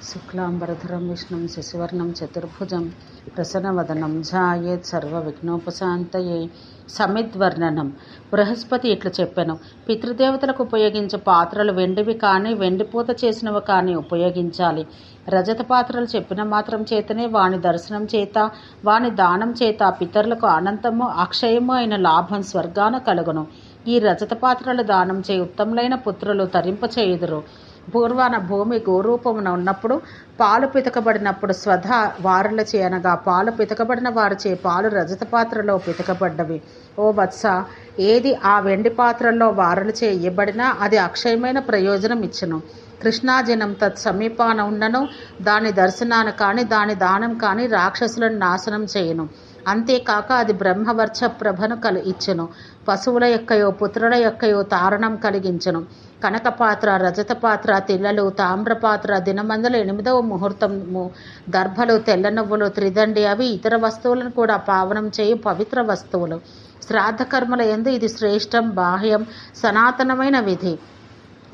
శుక్లాంబరధరం విష్ణుం శశివర్ణం చతుర్భుజం ప్రసన్నవదనం ఝాయేత్ సర్వ విఘ్నోపశాంతయే సమిద్వర్ణనం. బృహస్పతి ఇట్లు చెప్పాను. పితృదేవతలకు ఉపయోగించే పాత్రలు వెండివి కానీ వెండిపూత చేసినవి కానీ ఉపయోగించాలి. రజత పాత్రలు చెప్పిన మాత్రం చేతనే వాని దర్శనం చేత వాని దానం చేత పితరులకు అనంతము అక్షయము అయిన లాభం స్వర్గాన కలుగును. ఈ రజత పాత్రలు దానం చే ఉత్తములైన పుత్రులు తరింపచేయుదురు. పూర్వాన భూమి గోరూపమున ఉన్నప్పుడు పాలు పితకబడినప్పుడు స్వధ వారుల చేయనగా పాలు పితకబడిన వారిచే పాలు రజత పాత్రలో పితకబడ్డవి. ఓ వత్స ఏది ఆ వెండి పాత్రల్లో వారులు చేయబడినా అది అక్షయమైన ప్రయోజనం ఇచ్చును కృష్ణాజనం తత్ సమీపాన ఉన్నను దాని దర్శనాన్ని కానీ దాని దానం కానీ రాక్షసులను నాశనం చేయను. అంతేకాక అది బ్రహ్మవర్చ ప్రభను కలి ఇచ్చును. పశువుల యొక్కయో పుత్రుల యొక్కయో తారణం కలిగించను. కనక పాత్ర రజత పాత్ర తిల్లలు తామ్రపాత్ర దినమందల ఎనిమిదవ ముహూర్తం దర్భలు తెల్ల నువ్వులు త్రిదండి అవి ఇతర వస్తువులను కూడా పావనం చేయు పవిత్ర వస్తువులు. శ్రాద్ధకర్మల ఎందు ఇది శ్రేష్టం బాహ్యం సనాతనమైన విధి.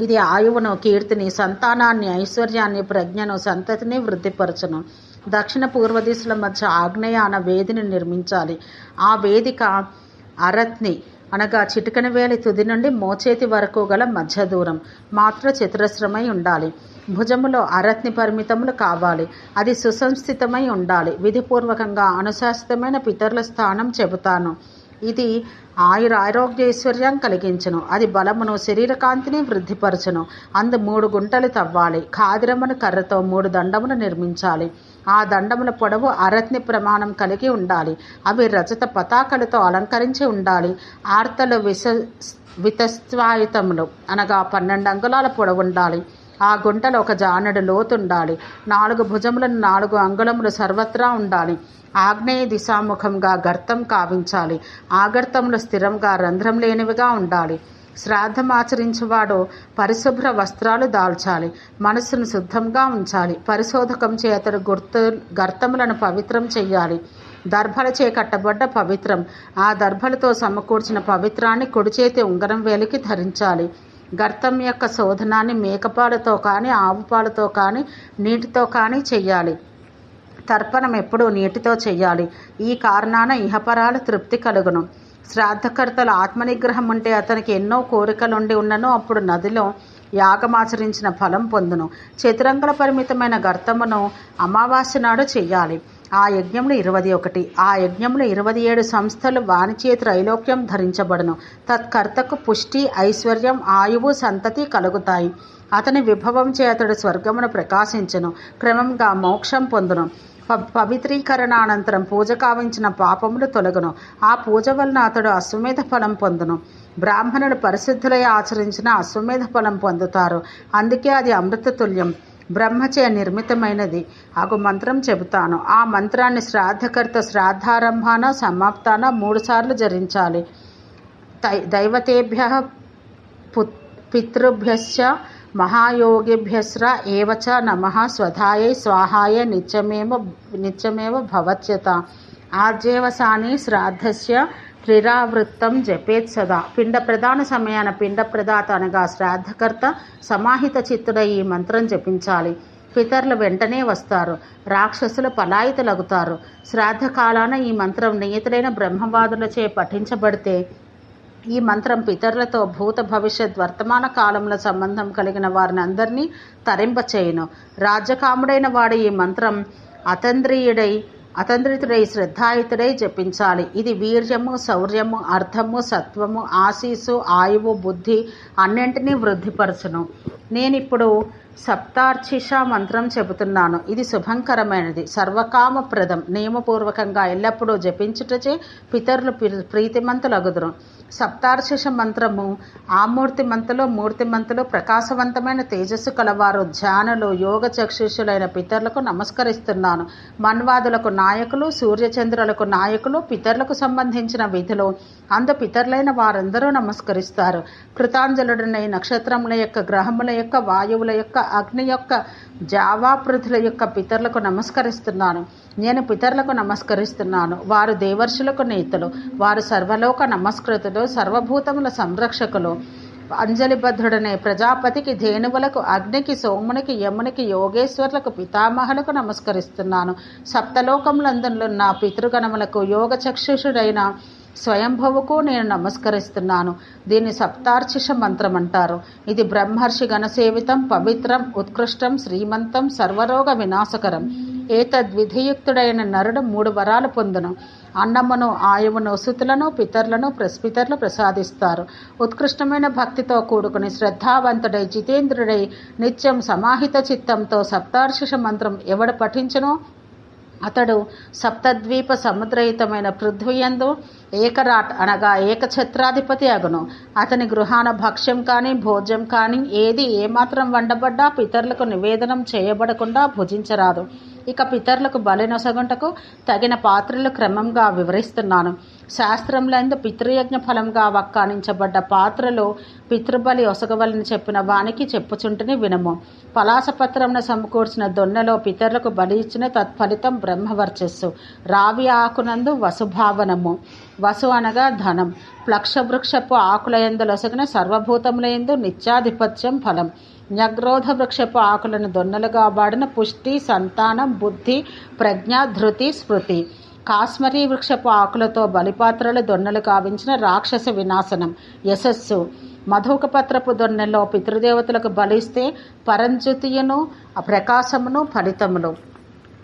ఇది ఆయువును కీర్తిని సంతానాన్ని ఐశ్వర్యాన్ని ప్రజ్ఞను సంతతిని వృద్ధిపరచును. దక్షిణ పూర్వ దిశల మధ్య ఆగ్నేయాన వేదిని నిర్మించాలి. ఆ వేదిక అరత్ని అనగా చిటికన వేలి తుది నుండి మోచేతి వరకు గల మధ్య దూరం. మాత్ర చతురస్రమై ఉండాలి. భుజములో అరత్ని పరిమితములు కావాలి. అది సుసంస్థితమై ఉండాలి. విధిపూర్వకంగా అనుశాసితమైన పితరుల స్థానం చెబుతాను. ఇది ఆయుర ఆరోగ్యైశ్వర్యం కలిగించును. అది బలమును శరీరకాంతిని వృద్ధిపరచును. అందు మూడు గుంటలు తవ్వాలి. ఖాదిరమును కర్రతో మూడు దండములు నిర్మించాలి. ఆ దండముల పొడవు అరత్ని ప్రమాణం కలిగి ఉండాలి. అవి రజత పతాకలతో అలంకరించి ఉండాలి. ఆర్తలు విస వితస్వాయుతములు అనగా పన్నెండు అంగుళాల పొడవు ఉండాలి. ఆ గుంటలో ఒక జానడు లోతుండాలి నాలుగు భుజములను నాలుగు అంగుళములు సర్వత్రా ఉండాలి. ఆగ్నేయ దిశాముఖంగా గర్తం కావించాలి. ఆ స్థిరంగా రంధ్రం లేనివిగా ఉండాలి. శ్రాద్ధం ఆచరించేవాడు పరిశుభ్ర వస్త్రాలు దాల్చాలి మనస్సును శుద్ధంగా ఉంచాలి పరిశోధకం చే అతడు గుర్తు గర్తములను పవిత్రం చెయ్యాలి. దర్భలచే కట్టబడ్డ పవిత్రం ఆ దర్భలతో సమకూర్చిన పవిత్రాన్ని కుడిచేతి ఉంగరం వేలికి ధరించాలి. గర్తం యొక్క శోధనాన్ని మేకపాలతో కానీ ఆవుపాలతో కానీ నీటితో కానీ చెయ్యాలి. తర్పణం ఎప్పుడూ నీటితో చెయ్యాలి. ఈ కారణాన ఇహపరాల తృప్తి కలుగును. శ్రాద్ధకర్తల ఆత్మనిగ్రహం ఉంటే అతనికి ఎన్నో కోరికలుండి ఉన్నను. అప్పుడు నదిలో యాగమాచరించిన ఫలం పొందును. చతురంగల పరిమితమైన గర్తమును అమావాస్య నాడు చెయ్యాలి. ఆ యజ్ఞంలో ఇరవై ఒకటి. ఆ యజ్ఞంలో ఇరవై ఏడు సంస్థలు వాణిజ్య త్రైలోక్యం ధరించబడును. తత్కర్తకు పుష్టి ఐశ్వర్యం ఆయువు సంతతి కలుగుతాయి. అతని విభవం చే అతడు స్వర్గమును ప్రకాశించను. క్రమంగా మోక్షం పొందును. ప అనంతరం పూజ కావించిన పాపములు తొలగును. ఆ పూజ వలన అతడు అశ్వమేధ ఫలం పొందును. బ్రాహ్మణుడు పరిశుద్ధులై ఆచరించిన అశ్వమేధ ఫలం పొందుతారు. అందుకే అది అమృతతుల్యం. బ్రహ్మచయ బ్రహ్మచే నిర్మితమైనది. ఆగు మంత్రం చెబుతాను. ఆ మంత్రాన్ని శ్రాద్ధకర్త శ్రాద్ధారంభాన సమాప్తాన మూడుసార్లు జరించాలి. దైవతేభ్య పితృభ్యశ్చ మహాయోగిభ్యస్ర ఏవచ నమ స్వధాయై స్వాహాయ నిత్యమేవ నిత్యమేవ భవత్యత. ఆర్జేవసాని శ్రాద్ధస్య క్రీరావృత్తం జపేత్ సదా. పిండ ప్రధాన సమయాన పిండ ప్రదాత అనగా శ్రాద్ధకర్త సమాహిత చిత్తుడ ఈ మంత్రం జపించాలి. పితరులు వెంటనే వస్తారు. రాక్షసులు పలాయితలగుతారు. శ్రాద్ధకాలాన ఈ మంత్రం నియతులైన బ్రహ్మవాదులచే పఠించబడితే ఈ మంత్రం పితరులతో భూత భవిష్యత్ వర్తమాన కాలంలో సంబంధం కలిగిన వారిని అందరినీ తరింపచేయును. రాజకాముడైన వాడు ఈ మంత్రం అతంద్రియుడై అతంద్రితుడై శ్రద్ధాయుతుడై జపించాలి. ఇది వీర్యము శౌర్యము అర్థము సత్వము ఆశీసు ఆయువు బుద్ధి అన్నింటినీ వృద్ధిపరచును. నేనిప్పుడు సప్తార్చిష మంత్రం చెబుతున్నాను. ఇది శుభంకరమైనది. సర్వకామప్రదం. నియమపూర్వకంగా ఎల్లప్పుడూ జపించుటచే పితరులు ప్రీతిమంతులగుదురు. సప్తార్షిష మంత్రము. ఆమూర్తి మంతలో మూర్తి మంతలో ప్రకాశవంతమైన తేజస్సు కలవారు. ధ్యానులు యోగ చక్షుషులైన పితరులకు నమస్కరిస్తున్నాను. మన్వాదులకు నాయకులు సూర్యచంద్రులకు నాయకులు పితరులకు సంబంధించిన విధులు. అందు పితరులైన వారందరూ నమస్కరిస్తారు. కృతాంజలుడనై నక్షత్రముల యొక్క గ్రహముల యొక్క వాయువుల యొక్క అగ్ని యొక్క జావాపృథుల యొక్క పితరులకు నమస్కరిస్తున్నాను. నేను పితరులకు నమస్కరిస్తున్నాను. వారు దేవర్షులకు నేతలు. వారు సర్వలోక నమస్కృతులు సర్వభూతముల సంరక్షకులు. అంజలిబద్ధుడనే ప్రజాపతికి ధేనువులకు అగ్నికి సోమునికి యమునికి యోగేశ్వర్లకు పితామహులకు నమస్కరిస్తున్నాను. సప్తలోకములందున్న పితృగణములకు యోగ చక్షుషుడైన స్వయంభవుకు నేను నమస్కరిస్తున్నాను. దీన్ని సప్తార్చిష మంత్రం అంటారు ఇది బ్రహ్మర్షి గణసేవితం పవిత్రం ఉత్కృష్టం శ్రీమంతం సర్వరోగ వినాశకరం. ఏతద్విధియుక్తుడైన నరుడు మూడు వరాలు పొందును. అన్నమును ఆయువును సుతులను పితరులను ప్రస్పితరులు ప్రసాదిస్తారు. ఉత్కృష్టమైన భక్తితో కూడుకుని శ్రద్ధావంతుడై జితేంద్రుడై నిత్యం సమాహిత చిత్తంతో సప్తార్షిష మంత్రం ఎవడు పఠించునో? అతడు సప్తద్వీప సముద్రయుతమైన పృథ్వీయందు ఏకరాట్ అనగా ఏకఛత్రాధిపతి అగును. అతని గృహాన భక్ష్యం కానీ భోజ్యం కానీ ఏది ఏమాత్రం వండబడ్డా పితరులకు నివేదనం చేయబడకుండా భుజించరాదు. ఇక పితరులకు బలినొసగుంటకు తగిన పాత్రలు క్రమంగా వివరిస్తున్నాను. శాస్త్రంలందు పితృయజ్ఞ ఫలంగా వక్కానించబడ్డ పాత్రలు పితృబలి ఒసగవలని చెప్పిన వానికి చెప్పుచుంటని వినము. పలాసపత్రంను సమకూర్చిన దొన్నెలో పితరులకు బలి ఇచ్చిన తత్ఫలితం బ్రహ్మవర్చస్సు. రావి ఆకునందు వసుభావనము. వసు అనగా ధనం. ప్లక్షవృక్షపు ఆకులయందులొసగిన సర్వభూతములయందు నిత్యాధిపత్యం ఫలం. న్యగ్రోధ వృక్షపు ఆకులను దొన్నలుగా వాడిన పుష్టి సంతానం బుద్ధి ప్రజ్ఞ ధృతి స్మృతి. కాశ్మరీ వృక్షపు ఆకులతో బలిపాత్రలు దొన్నలు కావించిన రాక్షస వినాశనం యశస్సు. మధుకపత్రపు దొన్నెలో పితృదేవతలకు బలిస్తే పరంజుతియును ప్రకాశమును ఫలితములు.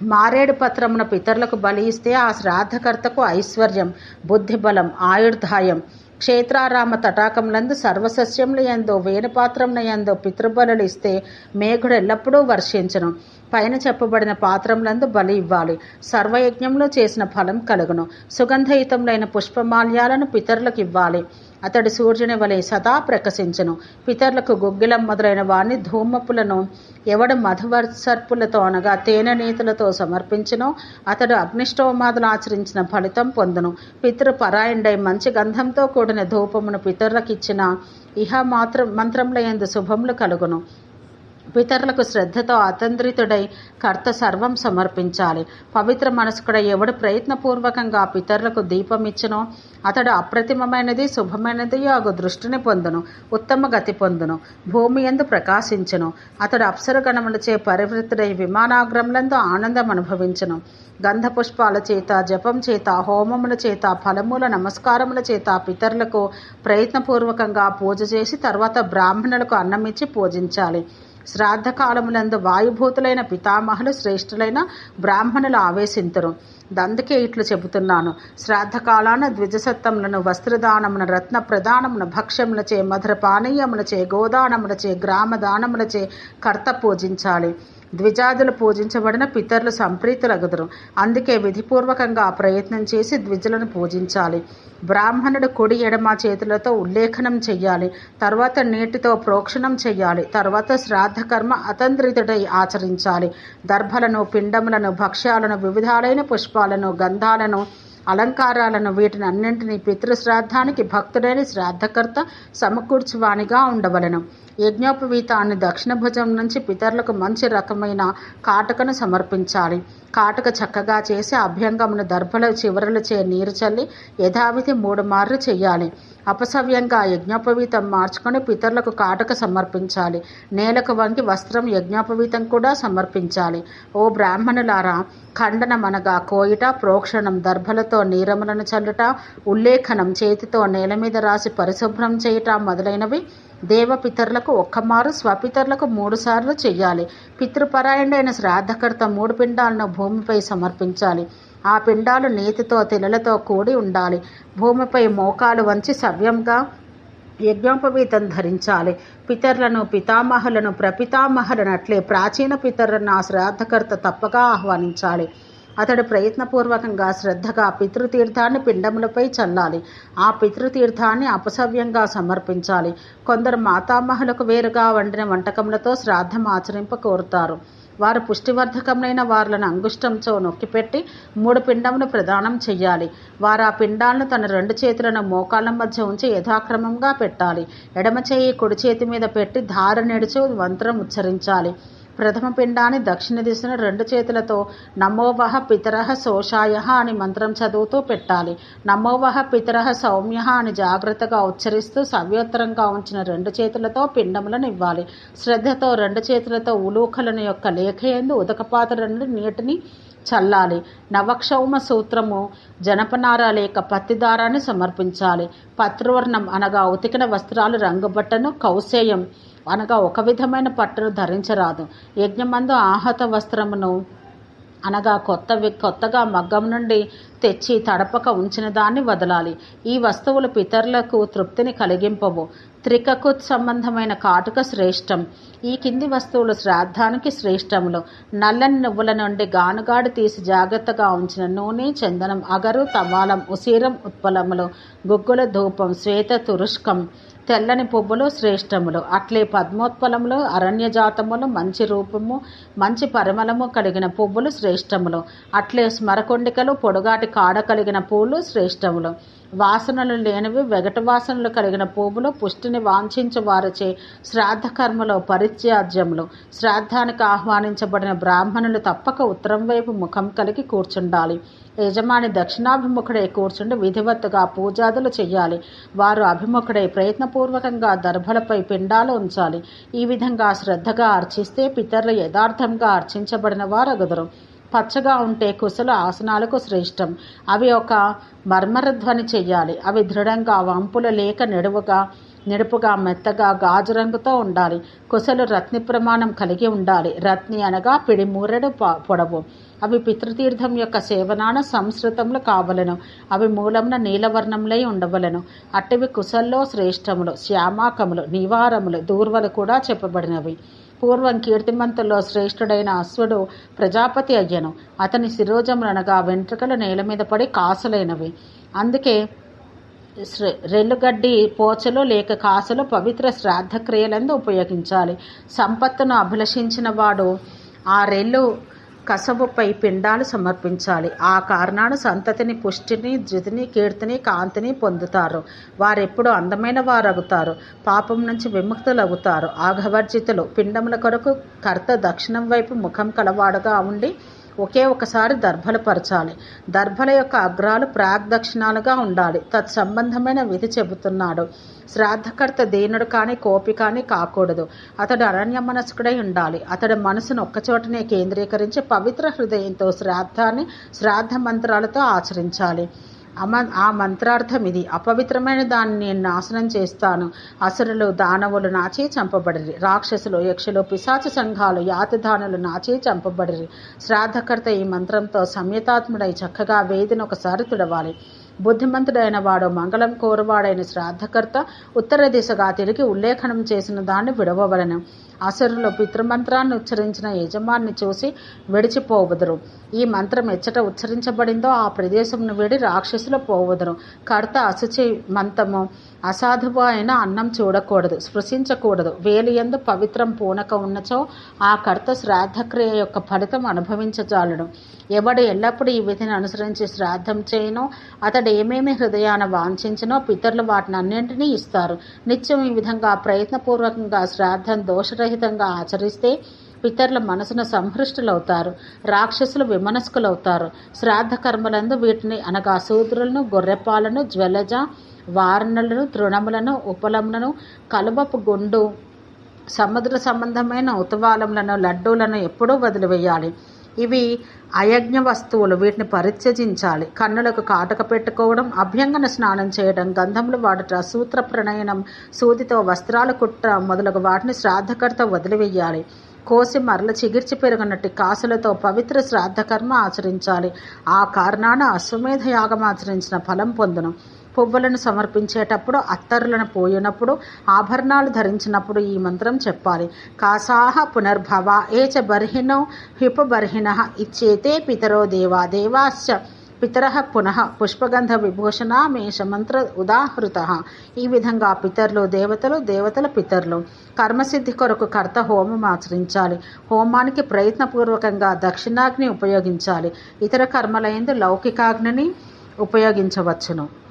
మారేడు పత్రమున పితరులకు బలి ఇస్తే ఆ శ్రాద్ధకర్తకు ఐశ్వర్యం బుద్ధిబలం ఆయుర్ధాయం. క్షేత్రారామ తటాకములందు సర్వసస్యముల యందు వేణుపాత్రముల యందు పితృబలులు ఇస్తే మేఘుడు ఎల్లప్పుడూ వర్షించను. పైన చెప్పబడిన పాత్రములందు బలి ఇవ్వాలి. సర్వయజ్ఞంలో చేసిన ఫలం కలుగును. సుగంధయుతములైన పుష్పమాల్యాలను పితరులకు ఇవ్వాలి. అతడు సూర్యుని వలె సదా ప్రకశించను. పితరులకు గుగ్గిలం మొదలైన వారిని ధూమపులను ఎవడు మధువర్సర్పులతో అనగా తేనె నీతులతో సమర్పించను అతడు అగ్నిష్టోమాదులు ఆచరించిన ఫలితం పొందును. పితృపరాయణుడై మంచి గంధంతో కూడిన ధూపమును పితరులకిచ్చిన ఇహ మాత్రం మంత్రముల ఎందు శుభములు కలుగును. పితరులకు శ్రద్ధతో అతంత్రితుడై కర్త సర్వం సమర్పించాలి. పవిత్ర మనస్కుడై ఎవడు ప్రయత్నపూర్వకంగా పితరులకు దీపం ఇచ్చునో అతడు అప్రతిమమైనది శుభమైనది ఆగు దృష్టిని పొందును ఉత్తమ గతి పొందును భూమి ఎందు ప్రకాశించును. అతడు అప్సరగణములచే పరివృత్తుడై విమానాగ్రములందు ఆనందం అనుభవించును. గంధ పుష్పాల చేత జపం చేత హోమముల చేత ఫలమూల నమస్కారముల చేత పితరులకు ప్రయత్నపూర్వకంగా పూజ చేసి తర్వాత బ్రాహ్మణులకు అన్నమిచ్చి పూజించాలి. శ్రాద్ధకాలములందు వాయుభూతులైన పితామహులు శ్రేష్ఠులైన బ్రాహ్మణులు ఆవేశింతురు. అందుకే ఇట్లు చెబుతున్నాను. శ్రాద్ధకాలాన ద్విజసత్వములను ద్విజసత్తములను వస్త్రదానమున రత్న ప్రదానమున భక్ష్యములచే మధుర పానీయములచే గోదానములచే గ్రామదానములచే కర్త పూజించాలి. ద్విజాదులు పూజించబడిన పితరులు సంప్రీతులగుదురు. అందుకే విధిపూర్వకంగా ప్రయత్నం చేసి ద్విజులను పూజించాలి. బ్రాహ్మణుడు కుడి ఎడమ చేతులతో ఉల్లేఖనం చెయ్యాలి. తర్వాత నీటితో ప్రోక్షణం చెయ్యాలి. తర్వాత శ్రాద్ధకర్మ అతంత్రితుడై ఆచరించాలి. దర్భలను పిండములను భక్ష్యాలను వివిధాలైన పుష్పాలను గంధాలను అలంకారాలను వీటిని అన్నింటినీ పితృశ్రాద్ధానికి భక్తుడైన శ్రాద్ధకర్త సమకూర్చువానిగా ఉండవలను. యజ్ఞోపవీతాన్ని దక్షిణ భుజం నుంచి పితరులకు మంచి రకమైన కాటకను సమర్పించాలి. కాటక చక్కగా చేసి అభ్యంగమును దర్భల చివరలచే నీరు చల్లి యథావిధి మూడు మార్లు చేయాలి అపసవ్యంగా యజ్ఞోపవీతం మార్చుకొని పితరులకు కాటక సమర్పించాలి. నేలకు వంగి వస్త్రం యజ్ఞోపవీతం కూడా సమర్పించాలి. ఓ బ్రాహ్మణులారా ఖండనమనగా కోయిట ప్రోక్షణం దర్భలతో నీరములను చల్లుట ఉల్లేఖనం చేతితో నేల మీద రాసి పరిశుభ్రం చేయుట మొదలైనవి దేవపితరులకు ఒక్కమారు స్వపితరులకు మూడుసార్లు చేయాలి చెయ్యాలి. పితృపరాయణుడైన శ్రాద్ధకర్త మూడు పిండాలను భూమిపై సమర్పించాలి. ఆ పిండాలు నీతితో తెలలతో కూడి ఉండాలి. భూమిపై మోకాలు వంచి సవ్యంగా యజ్ఞోపవీతం ధరించాలి. పితరులను పితామహులను ప్రపితామహులనట్లే ప్రాచీన పితరులను ఆ శ్రాద్ధకర్త తప్పగా ఆహ్వానించాలి. అతడు ప్రయత్నపూర్వకంగా శ్రద్ధగా పితృతీర్థాన్ని పిండములపై చల్లాలి. ఆ పితృతీర్థాన్ని అపసవ్యంగా సమర్పించాలి. కొందరు మాతామహులకు వేరుగా వండిన వంటకములతో శ్రాద్ధం ఆచరింప కోరుతారు. వారు పుష్టివర్ధకమైన వారులను అంగుష్టంతో నొక్కిపెట్టి మూడు పిండమును ప్రదానం చెయ్యాలి. వారు ఆ పిండాలను తన రెండు చేతులను మోకాళ్ళ మధ్య ఉంచి యథాక్రమంగా పెట్టాలి. ఎడమ చేయి కుడి చేతి మీద పెట్టి ధార నెడుచు మంత్రం ఉచ్చరించాలి. ప్రథమ పిండాన్ని దక్షిణ దిశను రెండు చేతులతో నమోవహ పితరహ శోషాయ అని మంత్రం చదువుతూ పెట్టాలి. నమోవహ పితరహ సౌమ్య అని జాగ్రత్తగా ఉచ్చరిస్తూ సవ్యోత్తరంగా ఉంచిన రెండు చేతులతో పిండములను ఇవ్వాలి. శ్రద్ధతో రెండు చేతులతో ఉలూఖలను యొక్క లేఖయందు ఉదకపాత్ర రెండు నీటిని చల్లాలి. నవక్షౌమ సూత్రము జనపనార లేక పత్తి దారాన్ని సమర్పించాలి. పత్రవర్ణం అనగా ఉతికిన వస్త్రాలు రంగుబట్టను కౌశేయం అనగా ఒక విధమైన పట్టును ధరించరాదు. యజ్ఞమందు ఆహత వస్త్రమును అనగా కొత్త కొత్తగా మగ్గం నుండి తెచ్చి తడపక ఉంచిన దాన్ని వదలాలి. ఈ వస్తువులు పితరులకు తృప్తిని కలిగింపవు. త్రికకుత్ సంబంధమైన కాటుక శ్రేష్టం. ఈ కింది వస్తువులు శ్రాద్ధానికి శ్రేష్టములు. నల్లని నువ్వుల నుండి గానుగాడు తీసి జాగ్రత్తగా ఉంచిన నూనె చందనం అగరు తమాలం ఉసీరం ఉత్పలములు గుగ్గుల ధూపం శ్వేత తురుష్కం తెల్లని పువ్వులు శ్రేష్టములు. అట్లే పద్మోత్పలములు అరణ్యజాతములు మంచి రూపము మంచి పరిమళము కలిగిన పువ్వులు శ్రేష్టములు. అట్లే స్మరకొండికలు పొడుగాటి కాడ కలిగిన పూలు శ్రేష్టములు. వాసనలు లేనివి వెగట వాసనలు కలిగిన పువ్వులు పుష్టిని వాంఛించు వారిచే శ్రాద్ధ కర్మలో పరిత్యాజ్యములు. శ్రాద్ధానికి ఆహ్వానించబడిన బ్రాహ్మణులు తప్పక ఉత్తరం వైపు ముఖం కలిగి కూర్చుండాలి. యజమాని దక్షిణాభిముఖుడై కూర్చుండి విధివత్తుగా పూజాదులు చేయాలి వారు అభిముఖుడై ప్రయత్నపూర్వకంగా దర్భలపై పిండాలు ఉంచాలి. ఈ విధంగా శ్రద్ధగా అర్చిస్తే పితరులు యథార్థంగా అర్చించబడిన వారగుదరు. పచ్చగా ఉంటే కుశల ఆసనాలకు శ్రేష్టం. అవి ఒక మర్మరధ్వని చెయ్యాలి. అవి దృఢంగా వంపుల లేక నిడువుగా నిడుపుగా మెత్తగా గాజు రంగుతో ఉండాలి. కుశలు రత్ని ప్రమాణం కలిగి ఉండాలి. రత్ని అనగా పిడి మూరెడు పొడవు. అవి పితృతీర్థం యొక్క సేవనాన సంస్కృతములు కావలను. అవి మూలమున నీలవర్ణములై ఉండవలను. అట్టివి కుశల్లో శ్రేష్టములు శ్యామాకములు నివారములు దూర్వలు కూడా చెప్పబడినవి. పూర్వం కీర్తిమంతుల్లో శ్రేష్ఠుడైన అశ్వడు ప్రజాపతి అయ్యను. అతని శిరోజములనగా వెంట్రుకలు నేల మీద పడి కాసులైనవి. అందుకే రెల్లుగడ్డి పోచలు లేక కాసులు పవిత్ర శ్రాద్ధ క్రియలందు ఉపయోగించాలి. సంపత్తును అభిలషించిన వాడు ఆ రెల్లు కసవుపై పిండాలు సమర్పించాలి. ఆ కారణాన సంతతిని పుష్టిని ధృతిని కీర్తిని కాంతిని పొందుతారు. వారెప్పుడు అందమైన వారగుతారు పాపం నుంచి విముక్తులవుతారు. ఆఘవర్జితులు పిండముల కొరకు కర్త దక్షిణం వైపు ముఖం కలవాడుగా ఉండి ఒకే ఒకసారి దర్భలు పరచాలి. దర్భల యొక్క అగ్రాలు ప్రాగ్దక్షిణాలుగా ఉండాలి. తత్సంబంధమైన విధి చెబుతున్నాడు. శ్రాద్ధకర్త దేనుడు కానీ కోపి కానీ కాకూడదు. అతడు అరణ్య మనస్కుడై ఉండాలి. అతడి మనసును ఒక్కచోటనే కేంద్రీకరించి పవిత్ర హృదయంతో శ్రాద్ధాన్ని శ్రాద్ధ మంత్రాలతో ఆచరించాలి. అమ ఆ మంత్రార్థం ఇది. అపవిత్రమైన దాన్ని నేను నాశనం చేస్తాను. అసురులు దానవులు నాచే చంపబడిరి. రాక్షసులు యక్షులు పిశాచ సంఘాలు యాతదానులు నాచే చంపబడిరి. శ్రాద్ధకర్త ఈ మంత్రంతో సంయతాత్ముడై చక్కగా వేదిని ఒకసారి తుడవాలి. బుద్ధిమంతుడైన వాడు మంగళం కోరువాడైన శ్రాద్ధకర్త ఉత్తర దిశగా తిరిగి ఉల్లేఖనం చేసిన దాన్ని విడవవలను. అసురులు పితృమంత్రాన్ని ఉచ్చరించిన యజమాన్ని చూసి విడిచిపోవదురు. ఈ మంత్రం ఎచ్చట ఉచ్చరించబడిందో ఆ ప్రదేశంను విడి రాక్షసులు పోవదురు. కర్త అశుచి మంతము అసాధువు అయిన అన్నం చూడకూడదు స్పృశించకూడదు. వేలియందు పవిత్రం పూనక ఉన్నచో ఆ కర్త శ్రాద్ధక్రియ యొక్క ఫలితం అనుభవించజాలడు. ఎవడు ఎల్లప్పుడూ ఈ విధిని అనుసరించి శ్రాద్ధం చేయనో అతడు ఏమేమి హృదయాన వాంఛించినో పితరులు వాటిని అన్నింటినీ ఇస్తారు. నిత్యం ఈ విధంగా ప్రయత్నపూర్వకంగా శ్రాద్ధం దోషరహితంగా ఆచరిస్తే పితరుల మనసును సంహృష్టులవుతారు రాక్షసులు విమనస్కులవుతారు. శ్రాద్ధ కర్మలందు వీటిని అనగా శూద్రులను గొర్రెపాలను జ్వలజ వారణలను తృణములను ఉపలములను కలుబపు గుండు సముద్ర సంబంధమైన ఉతవాలములను లడ్డూలను ఎప్పుడూ వదిలివేయాలి. ఇవి అయజ్ఞ వస్తువులు వీటిని పరిత్యజించాలి. కన్నులకు కాటక పెట్టుకోవడం అభ్యంగన స్నానం చేయడం గంధములు వాడుట సూత్ర ప్రణయనం సూదితో వస్త్రాలు కుట్ట మొదలగు వాటిని శ్రాద్ధకర్త వదిలివేయాలి. కోసి మరల చిగిర్చి పెరుగునట్టి కాసులతో పవిత్ర శ్రాద్ధకర్మ ఆచరించాలి. ఆ కారణాన అశ్వమేధ యాగం ఆచరించిన ఫలం పొందును. పువ్వులను సమర్పించేటప్పుడు అత్తరులను పోయినప్పుడు ఆభరణాలు ధరించినప్పుడు ఈ మంత్రం చెప్పాలి. కాసాహ పునర్భవ ఏచ బర్హినో హిపబర్హిణ ఇచ్చేతే పితరో దేవా దేవాశ్చ. పితర పునః పుష్పగంధ విభూషణ మేషమంత్ర ఉదాహృత. ఈ విధంగా పితరులు దేవతలు దేవతల పితరులు. కర్మసిద్ధి కొరకు కర్త హోమం ఆచరించాలి. హోమానికి ప్రయత్నపూర్వకంగా దక్షిణాగ్ని ఉపయోగించాలి. ఇతర కర్మలైందు లౌకికాగ్నిని ఉపయోగించవచ్చును.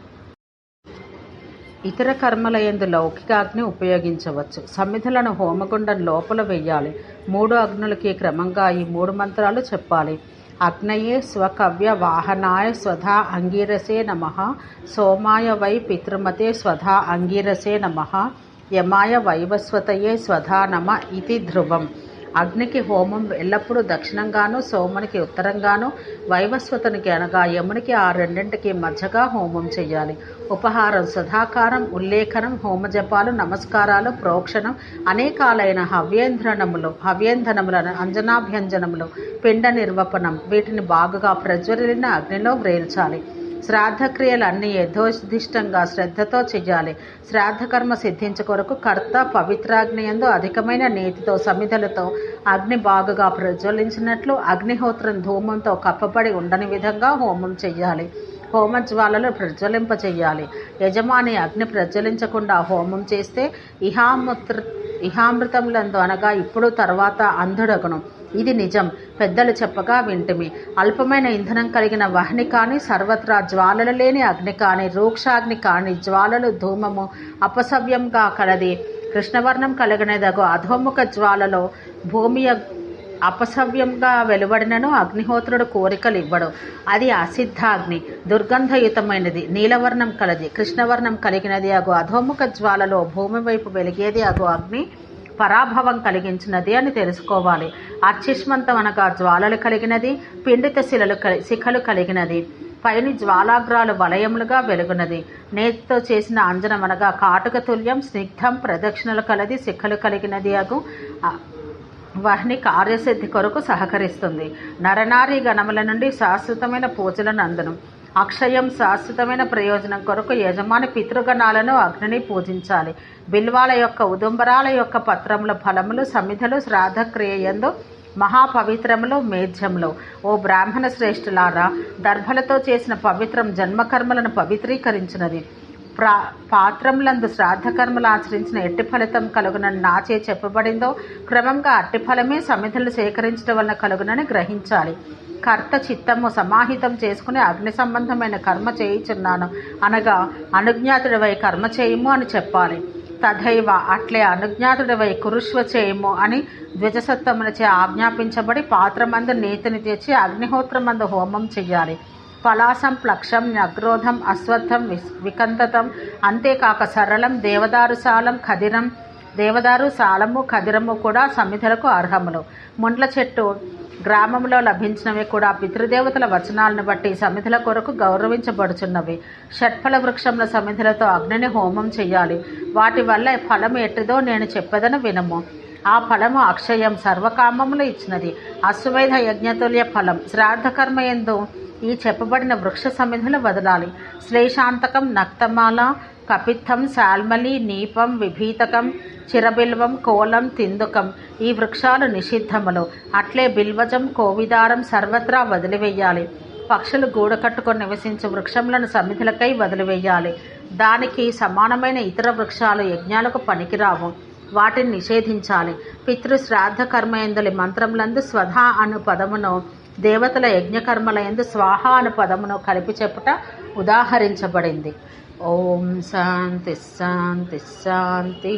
ఇతర కర్మలయందు లౌకికాగ్ని ఉపయోగించవచ్చు. సమిధులను హోమగుండం లోపల వెయ్యాలి. మూడు అగ్నులకి క్రమంగా ఈ మూడు మంత్రాలు చెప్పాలి. అగ్నయే స్వకవ్య వాహనాయ స్వధా అంగీరసే నమ. సోమాయ వై పితృమతే స్వధా అంగీరసే నమ. యమాయ వైవస్వతయే స్వధా నమ ఇది ధ్రువం. అగ్నికి హోమం ఎల్లప్పుడూ దక్షిణంగాను సోమునికి ఉత్తరంగాను వైవస్వతునికి అనగా యమునికి ఆ రెండింటికి మధ్యగా హోమం చేయాలి ఉపహారం సుధాకారం ఉల్లేఖనం హోమజపాలు నమస్కారాలు ప్రోక్షణం అనేకాలైన హవ్యేంద్రణములు హవ్యేంధనములను అంజనాభ్యంజనములు పిండ నిర్వపణం వీటిని బాగుగా ప్రజ్వరిలిన అగ్నిలో వ్రేల్చాలి శ్రాద్ధక్రియలన్నీ యథోధిష్టంగా శ్రద్ధతో చెయ్యాలి శ్రాద్ధకర్మ సిద్ధించ కొరకు కర్త పవిత్రాగ్నియందు అధికమైన నీతితో సమిధలతో అగ్ని బాగుగా ప్రజ్వలించినట్లు అగ్నిహోత్రం ధూమంతో కప్పబడి ఉండని విధంగా హోమం చెయ్యాలి హోమ జ్వాలలు ప్రజ్వలింప చెయ్యాలి. యజమాని అగ్ని ప్రజ్వలించకుండా హోమం చేస్తే ఇహామృత ఇహామృతములందు అనగా ఇప్పుడు తర్వాత అంధుడగును. ఇది నిజం. పెద్దలు చెప్పగా వింటిమి. అల్పమైన ఇంధనం కలిగిన వహ్ని కానీ సర్వత్రా జ్వాలలు లేని అగ్ని కానీ రూక్షాగ్ని కానీ జ్వాలలు ధూమము అపసవ్యంగా కలది. కృష్ణవర్ణం కలిగినదగు అధోముఖ జ్వాలలో భూమి అపసవ్యంగా వెలువడినను అగ్నిహోత్రుడు కోరికలు ఇవ్వడు. అది అసిద్ధాగ్ని. దుర్గంధయుతమైనది. నీలవర్ణం కలది. కృష్ణవర్ణం కలిగినది అగు. అధోముఖ జ్వాలలో భూమి వైపు వెలిగేది అగు అగ్ని. పరాభవం కలిగించినది అని తెలుసుకోవాలి. అర్చిష్మంతం అనగా జ్వాలలు కలిగినది పిండిత శిలలు కలి శిఖలు కలిగినది. పైన జ్వాలాగ్రాలు వలయములుగా వెలుగునది. నేతితో చేసిన అంజనం అనగా కాటుక తుల్యం స్నిగ్ధం ప్రదక్షిణలు కలది శిఖలు కలిగినది అగు. వాహిని కార్యసిద్ధి కొరకు సహకరిస్తుంది. నరనారి గణముల నుండి శాశ్వతమైన పూజలను అందను. అక్షయం శాశ్వతమైన ప్రయోజనం కొరకు యజమాని పితృగణాలను అగ్నిని పూజించాలి. బిల్వాల యొక్క ఉదుంబరాల యొక్క పత్రముల ఫలములు సమిధలు శ్రాద్ధక్రియయందు మహాపవిత్రములు మేధ్యములు. ఓ బ్రాహ్మణ శ్రేష్ఠులారా దర్భలతో చేసిన పవిత్రం జన్మకర్మలను పవిత్రీకరించినది. ప్రా పాత్రములందు శ్రాద్ధకర్మలు ఆచరించిన ఎట్టి ఫలితం కలుగునని నాచే చెప్పబడిందో క్రమంగా అట్టి ఫలమే సమిధులు సేకరించడం వలన కలుగునని గ్రహించాలి. కర్త చిత్తము సమాహితం చేసుకుని అగ్ని సంబంధమైన కర్మ చేయుచున్నాను. అనగా అనుజ్ఞాతుడివై కర్మ చేయము అని చెప్పాలి. తథైవ అట్లే అనుజ్ఞాతుడివై కురుష్వ చేయము అని ద్విజసత్వమునచే ఆజ్ఞాపించబడి పాత్రమందు నీతిని తెచ్చి అగ్నిహోత్రమందు హోమం చెయ్యాలి. పలాసం ప్లక్షం నగ్రోధం అశ్వత్థం విస్ వికంతతం అంతేకాక సరళం దేవదారుశాలం ఖదిరం దేవదారు సాలము ఖదిరము కూడా సమిధలకు అర్హములు. ముండ్ల చెట్టు గ్రామంలో లభించినవి కూడా పితృదేవతల వచనాలను బట్టి సమిధుల కొరకు గౌరవించబడుచున్నవి. షట్ఫల వృక్షముల సమిధులతో అగ్నిని హోమం చేయాలి వాటి వల్ల ఫలం ఎట్టిదో నేను చెప్పదని వినము. ఆ ఫలము అక్షయం సర్వకామములు ఇచ్చినది. అశ్వమేధ యజ్ఞతుల్య ఫలం. శ్రాద్ధకర్మ ఎందు ఈ చెప్పబడిన వృక్ష సమిధులు వదలాలి. శ్లేషాంతకం నక్తమాల కపిత్తం శాల్మలి నీపం విభీతకం చిరబిల్వం కోలం తిందుకం ఈ వృక్షాలు నిషిద్ధములు. అట్లే బిల్వజం కోవిదారం సర్వత్రా వదిలివేయాలి. పక్షులు గూడ కట్టుకొని నివసించే వృక్షములను సమిధులకై వదిలివేయాలి. దానికి సమానమైన ఇతర వృక్షాలు యజ్ఞాలకు పనికిరావు. వాటిని నిషేధించాలి. పితృ శ్రాద్ధ కర్మయందులి మంత్రములందు స్వధా అను పదమును దేవతల యజ్ఞకర్మలయందు స్వాహ అను పదమును కలిపి చెప్పుట ఉదాహరించబడింది. ఓం శాంతి శాంతి శాంతి.